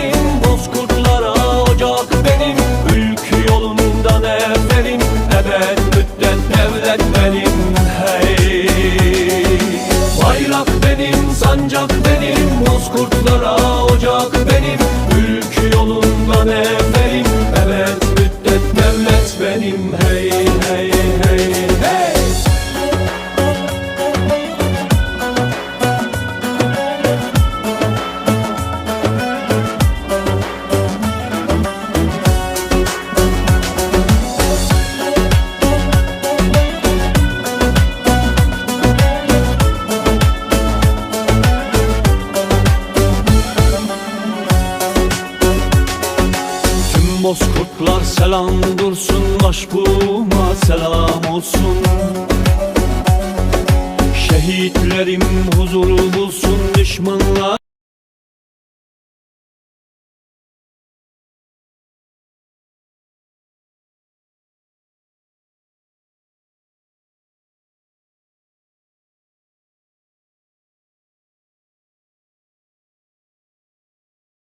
benim Bozkurtlara ocak benim. Ülkü yolundan efendim Ebed müddet devlet benim. Hey! Bayrak benim sancak benim Bozkurtlara ocak benim. Ülkü yolundan efendim Ebed müddet devlet benim. Hey hey! Bozkurtlar selam dursun Başbuğuma selam olsun. Şehitlerim huzuru bulsun Düşmanlar